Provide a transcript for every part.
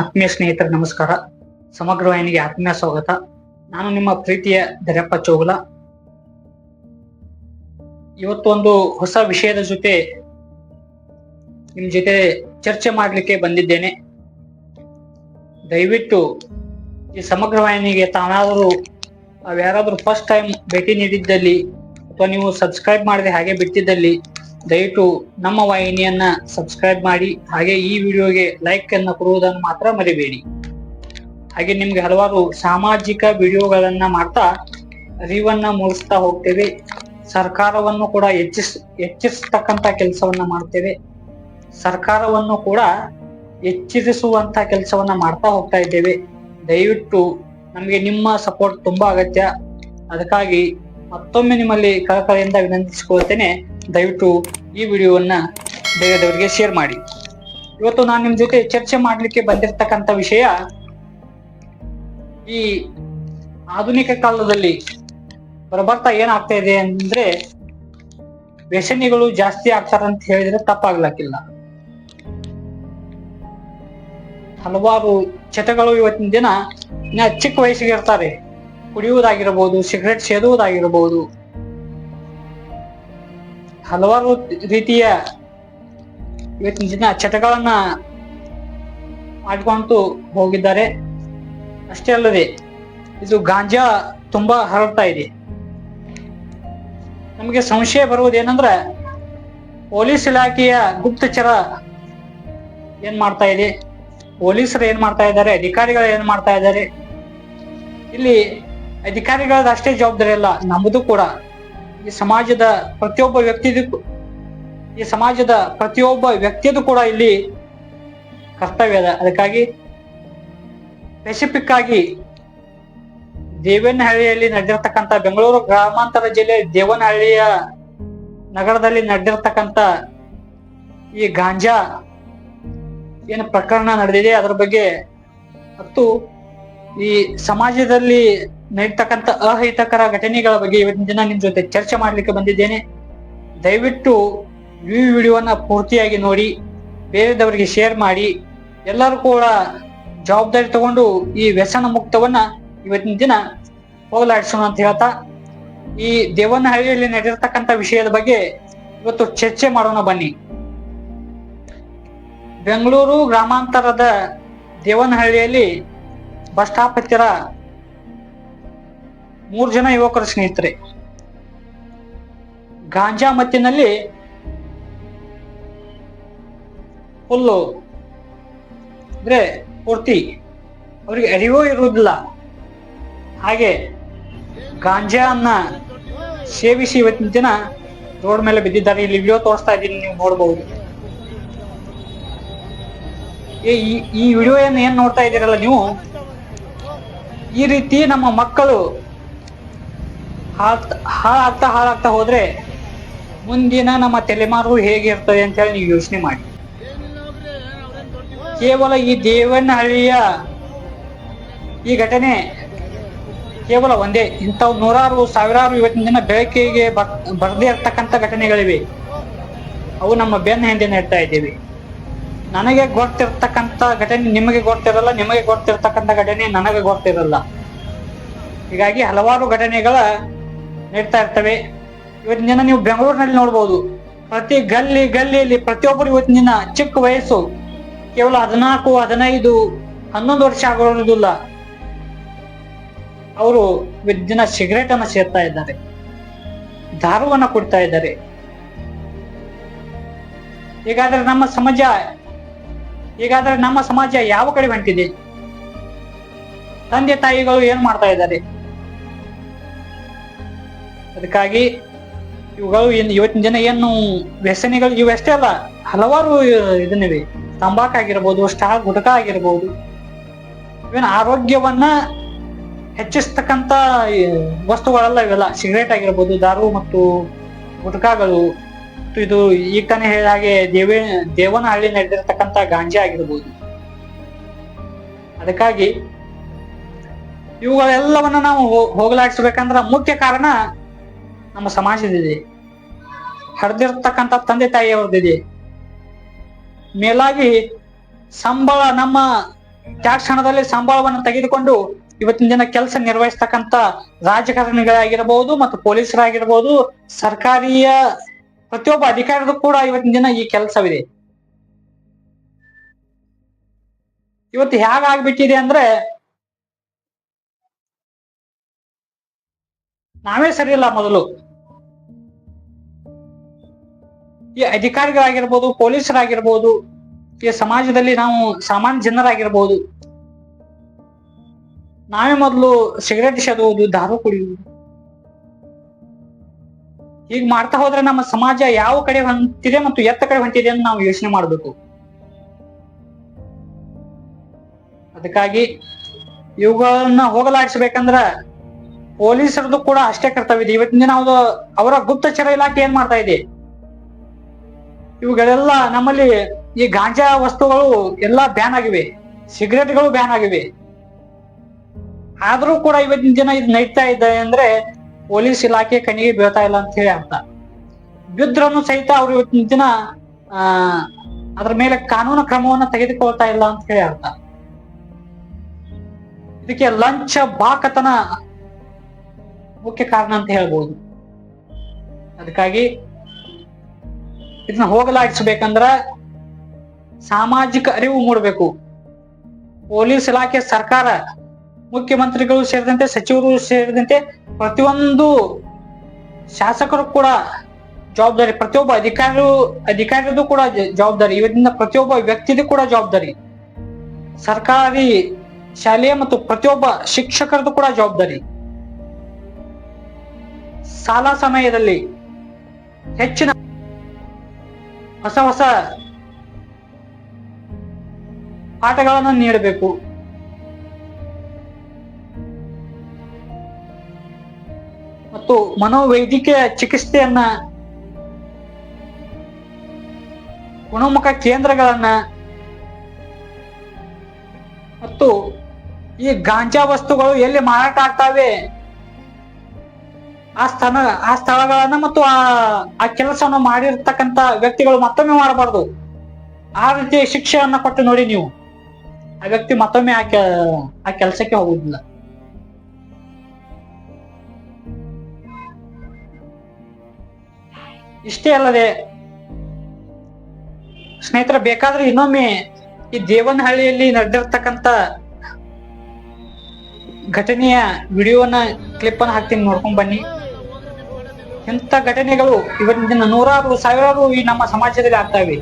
ಆತ್ಮೀಯ ಸ್ನೇಹಿತರ, ನಮಸ್ಕಾರ. ಸಮಗ್ರ ವಾಹಿನಿಗೆ ಆತ್ಮೀಯ ಸ್ವಾಗತ. ನಾನು ನಿಮ್ಮ ಪ್ರೀತಿಯ ದರಪ್ಪ ಚೌಗುಲ. ಇವತ್ತು ಒಂದು ಹೊಸ ವಿಷಯದ ಜೊತೆ ನಿಮ್ ಜೊತೆ ಚರ್ಚೆ ಮಾಡಲಿಕ್ಕೆ ಬಂದಿದ್ದೇನೆ. ದಯವಿಟ್ಟು ಈ ಸಮಗ್ರ ವಾಹಿನಿಗೆ ತಾನಾದರೂ ಯಾರಾದರೂ ಫಸ್ಟ್ ಟೈಮ್ ಭೇಟಿ ನೀಡಿದ್ದಲ್ಲಿ ಅಥವಾ ನೀವು ಸಬ್ಸ್ಕ್ರೈಬ್ ಮಾಡದೆ ಹಾಗೆ ಬಿಟ್ಟಿದ್ದಲ್ಲಿ ದಯವಿಟ್ಟು ನಮ್ಮ ವಾಹಿನಿಯನ್ನ ಸಬ್ಸ್ಕ್ರೈಬ್ ಮಾಡಿ, ಹಾಗೆ ಈ ವಿಡಿಯೋಗೆ ಲೈಕ್ ಅನ್ನ ಕೊಡುವುದನ್ನು ಮಾತ್ರ ಮರಿಬೇಡಿ. ಹಾಗೆ ನಿಮ್ಗೆ ಹಲವಾರು ಸಾಮಾಜಿಕ ವಿಡಿಯೋಗಳನ್ನ ಮಾಡ್ತಾ ಅರಿವನ್ನ ಮೂಡಿಸ್ತಾ ಹೋಗ್ತೇವೆ. ಸರ್ಕಾರವನ್ನು ಕೂಡ ಹೆಚ್ಚಿಸ್ ಹೆಚ್ಚಿಸ್ತಕ್ಕಂತ ಕೆಲಸವನ್ನ ಮಾಡ್ತೇವೆ. ಸರ್ಕಾರವನ್ನು ಕೂಡ ಹೆಚ್ಚಿಸುವಂತ ಕೆಲಸವನ್ನ ಮಾಡ್ತಾ ಹೋಗ್ತಾ ಇದ್ದೇವೆ. ದಯವಿಟ್ಟು ನಮಗೆ ನಿಮ್ಮ ಸಪೋರ್ಟ್ ತುಂಬಾ ಅಗತ್ಯ. ಅದಕ್ಕಾಗಿ ಮತ್ತೊಮ್ಮೆ ನಿಮ್ಮಲ್ಲಿ ಕಳಕಳಿಯಿಂದ ವಿನಂತಿಸಿಕೊಳ್ತೇನೆ. ದಯವಿಟ್ಟು ಈ ವಿಡಿಯೋವನ್ನ ಬೇರೆದವರಿಗೆ ಶೇರ್ ಮಾಡಿ. ಇವತ್ತು ನಾನು ನಿಮ್ ಜೊತೆ ಚರ್ಚೆ ಮಾಡಲಿಕ್ಕೆ ಬಂದಿರತಕ್ಕಂಥ ವಿಷಯ ಈ ಆಧುನಿಕ ಕಾಲದಲ್ಲಿ ಬರಬರ್ತಾ ಏನಾಗ್ತಾ ಇದೆ ಅಂದ್ರೆ ವ್ಯಸನಿಗಳು ಜಾಸ್ತಿ ಆಗ್ತಾರಂತ ಹೇಳಿದ್ರೆ ತಪ್ಪಾಗ್ಲಕ್ಕಿಲ್ಲ. ಹಲವಾರು ಚಟಗಳು ಇವತ್ತಿನ ದಿನ ಚಿಕ್ಕ ವಯಸ್ಸಿಗೆ ಇರ್ತಾರೆ. ಕುಡಿಯುವುದಾಗಿರಬಹುದು ಸಿಗರೆಟ್ ಸೇದುವುದಾಗಿರಬಹುದು ಹಲವಾರು ರೀತಿಯ ಇವತ್ತಿನ ದಿನ ಚಟಗಳನ್ನ ಆಡ್ಕೊಂತು ಹೋಗಿದ್ದಾರೆ. ಅಷ್ಟೇ ಅಲ್ಲದೆ, ಇದು ಗಾಂಜಾ ತುಂಬಾ ಹರಡ್ತಾ ಇದೆ. ನಮಗೆ ಸಂಶಯ ಬರುವುದೇನಂದ್ರ ಪೊಲೀಸ್ ಇಲಾಖೆಯ ಗುಪ್ತಚರ ಏನ್ ಮಾಡ್ತಾ ಇದೆ? ಪೊಲೀಸರು ಏನ್ ಮಾಡ್ತಾ ಇದ್ದಾರೆ? ಅಧಿಕಾರಿಗಳು ಏನ್ ಮಾಡ್ತಾ ಇದ್ದಾರೆ? ಇಲ್ಲಿ ಅಧಿಕಾರಿಗಳದ್ದು ಅಷ್ಟೇ ಜವಾಬ್ದಾರಿ ಅಲ್ಲ ನಮ್ಮದು ಕೂಡ. ಈ ಸಮಾಜದ ಪ್ರತಿಯೊಬ್ಬ ವ್ಯಕ್ತಿಗೂ ಈ ಸಮಾಜದ ಪ್ರತಿಯೊಬ್ಬ ವ್ಯಕ್ತಿಯದು ಕೂಡ ಇಲ್ಲಿ ಕರ್ತವ್ಯ ಅದ. ಅದಕ್ಕಾಗಿ ಸ್ಪೆಸಿಫಿಕ್ ಆಗಿ ದೇವನಹಳ್ಳಿಯಲ್ಲಿ ನಡೆದಿರ್ತಕ್ಕಂಥ ಬೆಂಗಳೂರು ಗ್ರಾಮಾಂತರ ಜಿಲ್ಲೆ ದೇವನಹಳ್ಳಿಯ ನಗರದಲ್ಲಿ ನಡೆದಿರ್ತಕ್ಕಂಥ ಈ ಗಾಂಜಾ ಏನು ಪ್ರಕರಣ ನಡೆದಿದೆ, ಅದರ ಬಗ್ಗೆ ಮತ್ತು ಈ ಸಮಾಜದಲ್ಲಿ ನಡೀತಕ್ಕಂಥ ಅಹಿತಕರ ಘಟನೆಗಳ ಬಗ್ಗೆ ಇವತ್ತಿನ ದಿನ ನಿಮ್ ಜೊತೆ ಚರ್ಚೆ ಮಾಡ್ಲಿಕ್ಕೆ ಬಂದಿದ್ದೇನೆ. ದಯವಿಟ್ಟು ಈ ವಿಡಿಯೋನ ಪೂರ್ತಿಯಾಗಿ ನೋಡಿ, ಬೇರೆದವರಿಗೆ ಶೇರ್ ಮಾಡಿ, ಎಲ್ಲರೂ ಕೂಡ ಜವಾಬ್ದಾರಿ ತಗೊಂಡು ಈ ವ್ಯಸನ ಮುಕ್ತವನ್ನ ಇವತ್ತಿನ ದಿನ ಹೋಗಲಾಡಿಸೋಣ ಅಂತ ಹೇಳ್ತಾ, ಈ ದೇವನಹಳ್ಳಿಯಲ್ಲಿ ನಡೆದಿರ್ತಕ್ಕಂಥ ವಿಷಯದ ಬಗ್ಗೆ ಇವತ್ತು ಚರ್ಚೆ ಮಾಡೋಣ ಬನ್ನಿ. ಬೆಂಗಳೂರು ಗ್ರಾಮಾಂತರದ ದೇವನಹಳ್ಳಿಯಲ್ಲಿ ಬಸ್ ಸ್ಟಾಪ್ ಹತ್ತಿರ ಮೂರು ಜನ ಯುವಕರು ಸ್ನೇಹಿತರೆ. ಗಾಂಜಾ ಮತ್ತಿನಲ್ಲಿ ಫುಲ್ಲು ಅಂದ್ರೆ ಪೂರ್ತಿ ಅವರಿಗೆ ಅರಿವೋ ಇರುವುದಿಲ್ಲ. ಹಾಗೆ ಗಾಂಜಾ ಅನ್ನ ಸೇವಿಸಿ ಇವತ್ತಿನ ದಿನ ರೋಡ್ ಮೇಲೆ ಬಿದ್ದಿದ್ದಾರೆ. ಇಲ್ಲಿ ವಿಡಿಯೋ ತೋರಿಸ್ತಾ ಇದ್ದೀನಿ, ನೀವು ನೋಡಬಹುದು ಈ ಈ ವಿಡಿಯೋ ಏನ್ ನೋಡ್ತಾ ಇದ್ದೀರಲ್ಲ ನೀವು? ಈ ರೀತಿ ನಮ್ಮ ಮಕ್ಕಳು ಹಾಳ್ ಹಾಳಾಗ್ತಾ ಹಾಳಾಗ್ತಾ ಹೋದ್ರೆ ಮುಂದಿನ ನಮ್ಮ ತಲೆಮಾರು ಹೇಗಿರ್ತದೆ ಅಂತ ಹೇಳಿ ನೀವು ಯೋಚನೆ ಮಾಡಿ. ಕೇವಲ ಈ ದೇವನಹಳ್ಳಿಯ ಈ ಘಟನೆ ಕೇವಲ ಒಂದೇ, ಇಂಥವು ನೂರಾರು, ಸಾವಿರಾರು ಇವತ್ತಿನ ದಿನ ಬೆಳಕಿಗೆ ಬರದೇ ಇರ್ತಕ್ಕಂಥ ಘಟನೆಗಳಿವೆ. ಅವು ನಮ್ಮ ಬೆನ್ನ ಹಿಂದೆ ನೆಡ್ತಾ ಇದ್ದೀವಿ. ನನಗೆ ಗೊತ್ತಿರ್ತಕ್ಕಂಥ ಘಟನೆ ನಿಮಗೆ ಗೊತ್ತಿರಲ್ಲ, ನಿಮಗೆ ಗೊತ್ತಿರ್ತಕ್ಕಂಥ ಘಟನೆ ನನಗೆ ಗೊತ್ತಿರಲ್ಲ. ಹೀಗಾಗಿ ಹಲವಾರು ಘಟನೆಗಳ ನಡೀತಾ ಇರ್ತವೆ. ಇವತ್ತಿನ ದಿನ ನೀವು ಬೆಂಗಳೂರಿನಲ್ಲಿ ನೋಡಬಹುದು ಪ್ರತಿ ಗಲ್ಲಿ ಗಲ್ಲಿಯಲ್ಲಿ ಪ್ರತಿಯೊಬ್ಬರು ಇವತ್ತಿನ ದಿನ ಚಿಕ್ಕ ವಯಸ್ಸು. ಕೇವಲ ಹದಿನಾಲ್ಕು, ಹದಿನೈದು, ಹನ್ನೊಂದು ವರ್ಷ ಆಗಿರೋದಿಲ್ಲ ಅವರು ದಿನ ಸಿಗರೇಟ್ ಅನ್ನ ಸೇರ್ತಾ ಇದ್ದಾರೆ. ದಾರುವನ್ನ ಕೊಡ್ತಾ ಇದ್ದಾರೆ. ಈಗಾದ್ರೆ ನಮ್ಮ ಸಮಾಜ, ಈಗಾದ್ರೆ ನಮ್ಮ ಸಮಾಜ ಯಾವ ಕಡೆ ಹೊಂಟಿದೆ? ತಂದೆ ತಾಯಿಗಳು ಏನ್ ಮಾಡ್ತಾ ಇದ್ದಾರೆ? ಅದಕ್ಕಾಗಿ ಇವುಗಳು ಇವತ್ತಿನ ಜನ ಏನು ವ್ಯಸನಿಗಳು ಇವಷ್ಟೇ ಅಲ್ಲ, ಹಲವಾರು ಇದನ್ನಿವೆ. ತಂಬಾಕ್ ಆಗಿರ್ಬೋದು ಸ್ಟಾರ್ ಗುಟಕ ಆಗಿರ್ಬೋದು. ಇವನ್ ಆರೋಗ್ಯವನ್ನ ಹೆಚ್ಚಿಸ್ತಕ್ಕಂತ ವಸ್ತುಗಳೆಲ್ಲ ಇವೆಲ್ಲ. ಸಿಗರೇಟ್ ಆಗಿರ್ಬೋದು, ದಾರು ಮತ್ತು ಗುಟ್ಕಾಗಳು. ಇದು ಈಗ ತಾನೇ ಹೇಳಿದ ಹಾಗೆ ದೇವೇ ದೇವನಹಳ್ಳಿ ನಡೆದಿರತಕ್ಕಂತ ಗಾಂಜಾ ಆಗಿರ್ಬೋದು. ಅದಕ್ಕಾಗಿ ಇವುಗಳೆಲ್ಲವನ್ನ ನಾವು ಹೋಗಲಾಡಿಸ್ಬೇಕಂದ್ರ ಮುಖ್ಯ ಕಾರಣ ನಮ್ಮ ಸಮಾಜದಿದೆ ಹರಿದಿರ್ತಕ್ಕಂಥ ತಂದೆ ತಾಯಿಯವ್ರದ್ದಿದೆ ಮೇಲಾಗಿ ಸಂಬಳ, ನಮ್ಮ ಕ್ಷಣದಲ್ಲಿ ಸಂಬಳವನ್ನು ತೆಗೆದುಕೊಂಡು ಇವತ್ತಿನ ದಿನ ಕೆಲಸ ನಿರ್ವಹಿಸ್ತಕ್ಕಂಥ ರಾಜಕಾರಣಿಗಳಾಗಿರಬಹುದು ಮತ್ತು ಪೊಲೀಸರಾಗಿರಬಹುದು ಸರ್ಕಾರಿಯ ಪ್ರತಿಯೊಬ್ಬ ಅಧಿಕಾರಿಗೂ ಕೂಡ ಇವತ್ತಿನ ದಿನ ಈ ಕೆಲಸವಿದೆ. ಇವತ್ತು ಹೇಗಾಗ್ಬಿಟ್ಟಿದೆ ಅಂದ್ರೆ ನಾವೇ ಸರಿಯಲ್ಲ ಮೊದಲು. ಈ ಅಧಿಕಾರಿಗಳಾಗಿರ್ಬೋದು, ಪೊಲೀಸರಾಗಿರ್ಬೋದು, ಈ ಸಮಾಜದಲ್ಲಿ ನಾವು ಸಾಮಾನ್ಯ ಜನರಾಗಿರ್ಬೋದು. ನಾವೇ ಮೊದಲು ಸಿಗರೇಟ್ ಸೆದುವುದು ದಾರು ಕುಡಿಯುವುದು. ಈಗ ಮಾಡ್ತಾ ಹೋದ್ರೆ ನಮ್ಮ ಸಮಾಜ ಯಾವ ಕಡೆ ಹೊಂಟಿದೆ ಮತ್ತು ಎತ್ತ ಕಡೆ ಹೊಂಟಿದೆ ಅಂತ ನಾವು ಯೋಚನೆ ಮಾಡಬೇಕು. ಅದಕ್ಕಾಗಿ ಇವುಗಳನ್ನ ಹೋಗಲಾಡಿಸ್ಬೇಕಂದ್ರ ಪೊಲೀಸರದು ಕೂಡ ಅಷ್ಟೇ ಕರ್ತವ್ಯ ಇದೆ. ಇವತ್ತಿನ ದಿನ ಅವರು ಅವರ ಗುಪ್ತಚರ ಇಲಾಖೆ ಏನ್ ಮಾಡ್ತಾ ಇದೆ? ಇವುಗಳೆಲ್ಲ ನಮ್ಮಲ್ಲಿ ಈ ಗಾಂಜಾ ವಸ್ತುಗಳು ಎಲ್ಲಾ ಬ್ಯಾನ್ ಆಗಿವೆ. ಸಿಗರೇಟ್ಗಳು ಬ್ಯಾನ್ ಆಗಿವೆ. ಆದ್ರೂ ಕೂಡ ಇವತ್ತಿನ ದಿನ ಇದು ನಡೀತಾ ಇದೆ ಅಂದ್ರೆ ಪೊಲೀಸ್ ಇಲಾಖೆ ಕಣ್ಣಿಗೆ ಬೀಳ್ತಾ ಇಲ್ಲ ಅಂತ ಹೇಳಿ ಅರ್ಥ. ಬಿದ್ರನು ಸಹಿತ ಅವ್ರು ಇವತ್ತಿನ ದಿನ, ಆ, ಅದ್ರ ಮೇಲೆ ಕಾನೂನು ಕ್ರಮವನ್ನ ತೆಗೆದುಕೊಳ್ತಾ ಇಲ್ಲ ಅಂತ ಹೇಳಿ ಅರ್ಥ. ಇದಕ್ಕೆ ಲಂಚ ಬಾಕತನ ಮುಖ್ಯ ಕಾರಣ ಅಂತ ಹೇಳ್ಬೋದು ಅದಕ್ಕಾಗಿ ಇದನ್ನ ಹೋಗಲಾಡಿಸ್ಬೇಕಂದ್ರ ಸಾಮಾಜಿಕ ಅರಿವು ಮೂಡಬೇಕು ಪೊಲೀಸ್ ಇಲಾಖೆ ಸರ್ಕಾರ ಮುಖ್ಯಮಂತ್ರಿಗಳು ಸೇರಿದಂತೆ ಸಚಿವರು ಸೇರಿದಂತೆ ಪ್ರತಿಯೊಂದು ಶಾಸಕರು ಕೂಡ ಜವಾಬ್ದಾರಿ ಪ್ರತಿಯೊಬ್ಬ ಅಧಿಕಾರಿಯು ಅಧಿಕಾರಿಯದು ಕೂಡ ಜವಾಬ್ದಾರಿ ಇವರಿಂದ ಪ್ರತಿಯೊಬ್ಬ ವ್ಯಕ್ತಿದು ಕೂಡ ಜವಾಬ್ದಾರಿ ಸರ್ಕಾರಿ ಶಾಲೆಯ ಮತ್ತು ಪ್ರತಿಯೊಬ್ಬ ಶಿಕ್ಷಕರದು ಕೂಡ ಜವಾಬ್ದಾರಿ ಸಾಲ ಸಮಯದಲ್ಲಿ ಹೆಚ್ಚಿನ ಹೊಸ ಹೊಸ ಪಾಠಗಳನ್ನು ನೀಡಬೇಕು. ಮತ್ತು ಮನೋವೈದ್ಯಕೀಯ ಚಿಕಿತ್ಸೆಯನ್ನ ಗುಣಮುಖ ಕೇಂದ್ರಗಳನ್ನ ಮತ್ತು ಈ ಗಾಂಜಾ ವಸ್ತುಗಳು ಎಲ್ಲಿ ಮಾರಾಟ ಆಗ್ತಾವೆ? ಆ ಸ್ಥಾನ, ಆ ಸ್ಥಳಗಳನ್ನ ಮತ್ತು ಆ ಆ ಕೆಲಸವನ್ನು ಮಾಡಿರ್ತಕ್ಕಂತ ವ್ಯಕ್ತಿಗಳು ಮತ್ತೊಮ್ಮೆ ಮಾಡಬಾರ್ದು. ಆ ರೀತಿ ಶಿಕ್ಷೆಯನ್ನ ಕೊಟ್ಟು ನೋಡಿ ನೀವು. ಆ ವ್ಯಕ್ತಿ ಮತ್ತೊಮ್ಮೆ ಆ ಆ ಕೆಲಸಕ್ಕೆ ಹೋಗುದಿಲ್ಲ ಇಷ್ಟೇ ಅಲ್ಲದೆ, ಸ್ನೇಹಿತರ, ಬೇಕಾದ್ರೆ ಇನ್ನೊಮ್ಮೆ ಈ ದೇವನಹಳ್ಳಿಯಲ್ಲಿ ನಡೆದಿರ್ತಕ್ಕಂತ ಘಟನೆಯ ವಿಡಿಯೋನ ಕ್ಲಿಪ್ ಅನ್ನ ಹಾಕ್ತೀನಿ, ನೋಡ್ಕೊಂಡ್ ಬನ್ನಿ. ಇಂಥ ಘಟನೆಗಳು ಇವತ್ತಿನ ನೂರಾರು, ಸಾವಿರಾರು ಈ ನಮ್ಮ ಸಮಾಜದಲ್ಲಿ ಆಗ್ತಾವೆ.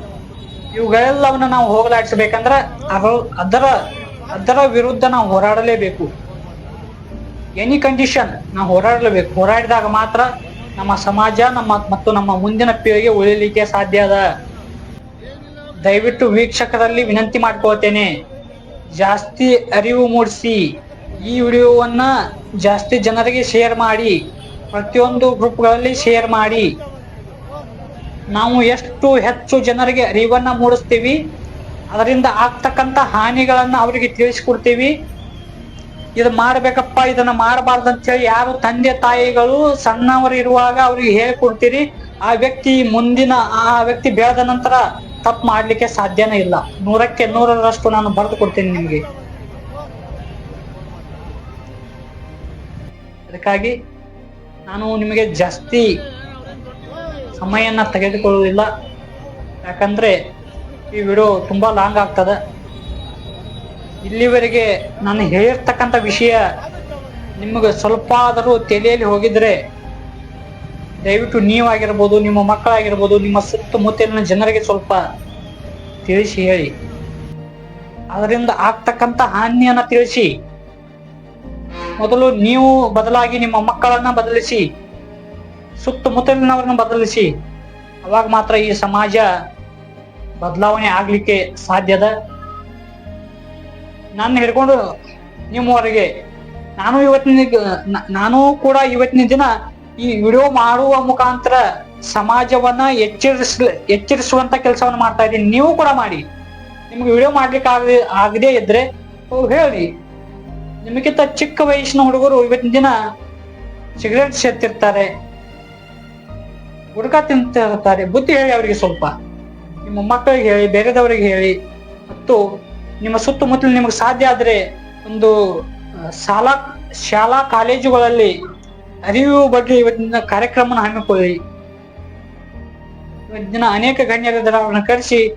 ಇವುಗಳೆಲ್ಲವನ್ನ ನಾವು ಹೋಗಲಾಡಿಸಬೇಕಂದ್ರೆ ಅದರ ಅದರ ಅದರ ವಿರುದ್ಧ ನಾವು ಹೋರಾಡಲೇಬೇಕು. ಎನಿ ಕಂಡೀಷನ್ ನಾವು ಹೋರಾಡಲೇಬೇಕು. ಹೋರಾಡಿದಾಗ ಮಾತ್ರ ನಮ್ಮ ಸಮಾಜ, ನಮ್ಮ ಮತ್ತು ನಮ್ಮ ಮುಂದಿನ ಪೀಳಿಗೆ ಉಳಿಲಿಕ್ಕೆ ಸಾಧ್ಯ ಅದ. ದಯವಿಟ್ಟು ವೀಕ್ಷಕರಲ್ಲಿ ವಿನಂತಿ ಮಾಡ್ಕೋತೇನೆ ಜಾಸ್ತಿ ಅರಿವು ಮೂಡಿಸಿ ಈ ವಿಡಿಯೋವನ್ನ ಜಾಸ್ತಿ ಜನರಿಗೆ ಶೇರ್ ಮಾಡಿ. ಪ್ರತಿಯೊಂದು ಗ್ರೂಪ್ಗಳಲ್ಲಿ ಶೇರ್ ಮಾಡಿ. ನಾವು ಎಷ್ಟು ಹೆಚ್ಚು ಜನರಿಗೆ ಅರಿವನ್ನ ಮೂಡಿಸ್ತೀವಿ, ಅದರಿಂದ ಆಗ್ತಕ್ಕಂತ ಹಾನಿಗಳನ್ನ ಅವರಿಗೆ ತಿಳಿಸ್ಕೊಡ್ತೀವಿ. ಇದು ಮಾಡ್ಬೇಕಪ್ಪ, ಇದನ್ನ ಮಾಡಬಾರ್ದು ಅಂತ ಹೇಳಿ ಯಾರು ತಂದೆ ತಾಯಿಗಳು ಸಣ್ಣವರು ಇರುವಾಗ ಅವ್ರಿಗೆ ಹೇಳ್ಕೊಡ್ತೀರಿ, ಆ ವ್ಯಕ್ತಿ ಮುಂದಿನ, ಆ ವ್ಯಕ್ತಿ ಬೆಳೆದ ನಂತರ ತಪ್ಪು ಮಾಡ್ಲಿಕ್ಕೆ ಸಾಧ್ಯನೇ ಇಲ್ಲ. ನೂರಕ್ಕೆ ನೂರರಷ್ಟು ನಾನು ಬರೆದು ಕೊಡ್ತೀನಿ ನಿಮ್ಗೆ. ಅದಕ್ಕಾಗಿ ನಾನು ನಿಮಗೆ ಜಾಸ್ತಿ ಸಮಯನ ತೆಗೆದುಕೊಳ್ಳುವುದಿಲ್ಲ. ಯಾಕಂದ್ರೆ ಈ ವಿಡಿಯೋ ತುಂಬಾ ಲಾಂಗ್ ಆಗ್ತದೆ. ಇಲ್ಲಿವರೆಗೆ ನಾನು ಹೇಳಿರ್ತಕ್ಕಂಥ ವಿಷಯ ನಿಮಗೆ ಸ್ವಲ್ಪ ಆದರೂ ತಲೆಯಲ್ಲಿ ಹೋಗಿದ್ರೆ ದಯವಿಟ್ಟು ನೀವಾಗಿರ್ಬೋದು, ನಿಮ್ಮ ಮಕ್ಕಳಾಗಿರ್ಬೋದು, ನಿಮ್ಮ ಸುತ್ತಮುತ್ತಲಿನ ಜನರಿಗೆ ಸ್ವಲ್ಪ ತಿಳಿಸಿ ಹೇಳಿ. ಅದರಿಂದ ಆಗ್ತಕ್ಕಂಥ ಹಾನಿಯನ್ನು ತಿಳಿಸಿ. ಮೊದಲು ನೀವು ಬದಲಾಗಿ ನಿಮ್ಮ ಮಕ್ಕಳನ್ನ ಬದಲಿಸಿ ಸುತ್ತಮುತ್ತಲಿನವ್ರನ್ನ ಬದಲಿಸಿ, ಅವಾಗ ಮಾತ್ರ ಈ ಸಮಾಜ ಬದಲಾವಣೆ ಆಗ್ಲಿಕ್ಕೆ ಸಾಧ್ಯದ ನನ್ನ ಹಿಡ್ಕೊಂಡು ನಿಮ್ಮವರೆಗೆ, ನಾನು ಇವತ್ತಿನ ನಾನು ಕೂಡ ಇವತ್ತಿನ ದಿನ ಈ ವಿಡಿಯೋ ಮಾಡುವ ಮುಖಾಂತರ ಸಮಾಜವನ್ನ ಎಚ್ಚರಿಸ ಎಚ್ಚರಿಸುವಂತ ಕೆಲಸವನ್ನು ಮಾಡ್ತಾ ಇದ್ದೀನಿ. ನೀವು ಕೂಡ ಮಾಡಿ. ನಿಮ್ಗೆ ವಿಡಿಯೋ ಮಾಡ್ಲಿಕ್ಕೆ ಆಗದೆ ಇದ್ರೆ ಹೇಳಿ ನಿಮಗಿಂತ ಚಿಕ್ಕ ವಯಸ್ಸಿನ ಹುಡುಗರು ಇವತ್ತಿನ ದಿನ ಸಿಗರೇಟ್ ಸೇರ್ತಿರ್ತಾರೆ ಗುಡ್ಕ ತಿಂತಿರ್ತಾರೆ. ಬುದ್ಧಿ ಹೇಳಿ ಅವರಿಗೆ ಸ್ವಲ್ಪ. ನಿಮ್ಮ ಮಕ್ಕಳಿಗೆ ಹೇಳಿ, ಬೇರೆದವರಿಗೆ ಹೇಳಿ. ಮತ್ತು ನಿಮ್ಮ ಸುತ್ತಮುತ್ತಲು ನಿಮಗೆ ಸಾಧ್ಯ ಆದ್ರೆ ಒಂದು ಶಾಲಾ ಶಾಲಾ ಕಾಲೇಜುಗಳಲ್ಲಿ ಅರಿವು ಬಗ್ಗೆ ಇವತ್ತಿನ ಕಾರ್ಯಕ್ರಮನ ಹಮ್ಮಿಕೊಳ್ಳಿ. ಇವತ್ತಿನ ಅನೇಕ ಗಣ್ಯರ ಕರೆಸಿ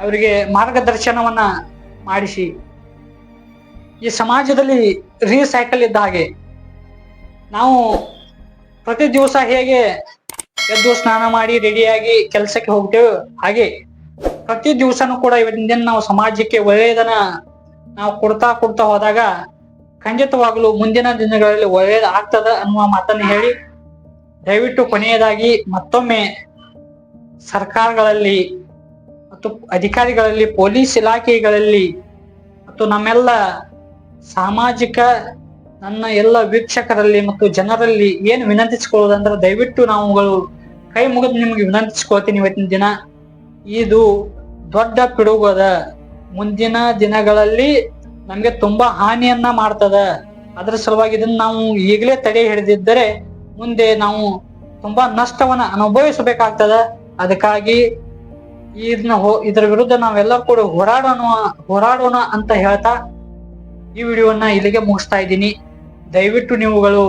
ಅವರಿಗೆ ಮಾರ್ಗದರ್ಶನವನ್ನ ಮಾಡಿಸಿ. ಈ ಸಮಾಜದಲ್ಲಿ ರೀಸೈಕಲ್ ಇದ್ದ ಹಾಗೆ ನಾವು ಪ್ರತಿ ದಿವಸ ಹೇಗೆ ಎದ್ದು ಸ್ನಾನ ಮಾಡಿ ರೆಡಿಯಾಗಿ ಕೆಲಸಕ್ಕೆ ಹೋಗ್ತೇವೆ ಹಾಗೆ ಪ್ರತಿ ದಿವಸನೂ ಕೂಡ ಇವತ್ತಿನ ನಾವು ಸಮಾಜಕ್ಕೆ ಒಳ್ಳೆಯದನ್ನ ನಾವು ಕೊಡ್ತಾ ಕೊಡ್ತಾ ಹೋದಾಗ ಖಂಡಿತವಾಗ್ಲೂ ಮುಂದಿನ ದಿನಗಳಲ್ಲಿ ಒಳ್ಳೆಯದ ಆಗ್ತದ ಅನ್ನುವ ಮಾತನ್ನು ಹೇಳಿ ದಯವಿಟ್ಟು ಕೊನೆಯದಾಗಿ ಮತ್ತೊಮ್ಮೆ ಸರ್ಕಾರಗಳಲ್ಲಿ ಮತ್ತು ಅಧಿಕಾರಿಗಳಲ್ಲಿ, ಪೊಲೀಸ್ ಇಲಾಖೆಗಳಲ್ಲಿ ಮತ್ತು ನಮ್ಮೆಲ್ಲ ಸಾಮಾಜಿಕ ನನ್ನ ಎಲ್ಲ ವೀಕ್ಷಕರಲ್ಲಿ ಮತ್ತು ಜನರಲ್ಲಿ ಏನು ವಿನಂತಿಸಿಕೊಳ್ಳೋದಂದ್ರೆ ದಯವಿಟ್ಟು ನಾವುಗಳು ಕೈ ಮುಗಿದು ನಿಮಗೆ ವಿನಂತಿಸ್ಕೊಳ್ತೀನಿ ಇವತ್ತಿನ ದಿನ. ಇದು ದೊಡ್ಡ ಪಿಡುಗದ ಮುಂದಿನ ದಿನಗಳಲ್ಲಿ ನಮಗೆ ತುಂಬಾ ಹಾನಿಯನ್ನ ಮಾಡ್ತದ. ಅದರ ಸಲುವಾಗಿ ಇದನ್ನ ನಾವು ಈಗಲೇ ತಡೆ ಹಿಡಿದಿದ್ದರೆ ಮುಂದೆ ನಾವು ತುಂಬಾ ನಷ್ಟವನ್ನ ಅನುಭವಿಸಬೇಕಾಗ್ತದ. ಅದಕ್ಕಾಗಿ ಇದನ್ನ ಇದರ ವಿರುದ್ಧ ನಾವೆಲ್ಲರೂ ಕೂಡ ಹೋರಾಡೋಣ ಹೋರಾಡೋಣ ಅಂತ ಹೇಳ್ತಾ ಈ ವಿಡಿಯೋವನ್ನ ಇಲ್ಲಿಗೆ ಮುಗಿಸ್ತಾ ಇದ್ದೀನಿ. ದಯವಿಟ್ಟು ನೀವುಗಳು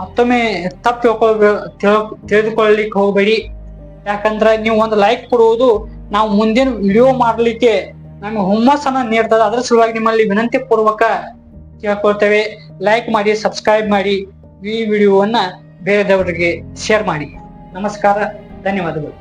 ಮತ್ತೊಮ್ಮೆ ತಪ್ಪು ತಿಳ್ಕೊಳ್ಬೇ ತಿಳಿದುಕೊಳ್ಳಲಿಕ್ಕೆ ಹೋಗಬೇಡಿ. ಯಾಕಂದ್ರೆ ನೀವು ಒಂದು ಲೈಕ್ ಕೊಡುವುದು ನಾವು ಮುಂದಿನ ವಿಡಿಯೋ ಮಾಡಲಿಕ್ಕೆ ನಮಗೆ ಹುಮ್ಮಸ್ಸನ್ನ ನೀಡ್ತದೆ. ಅದರ ಸಲುವಾಗಿ ನಿಮ್ಮಲ್ಲಿ ವಿನಂತಿ ಪೂರ್ವಕ ಕೇಳ್ಕೊಳ್ತೇವೆ. ಲೈಕ್ ಮಾಡಿ ಸಬ್ಸ್ಕ್ರೈಬ್ ಮಾಡಿ, ಈ ವಿಡಿಯೋವನ್ನ ಬೇರೆದವರಿಗೆ ಶೇರ್ ಮಾಡಿ. ನಮಸ್ಕಾರ, ಧನ್ಯವಾದಗಳು.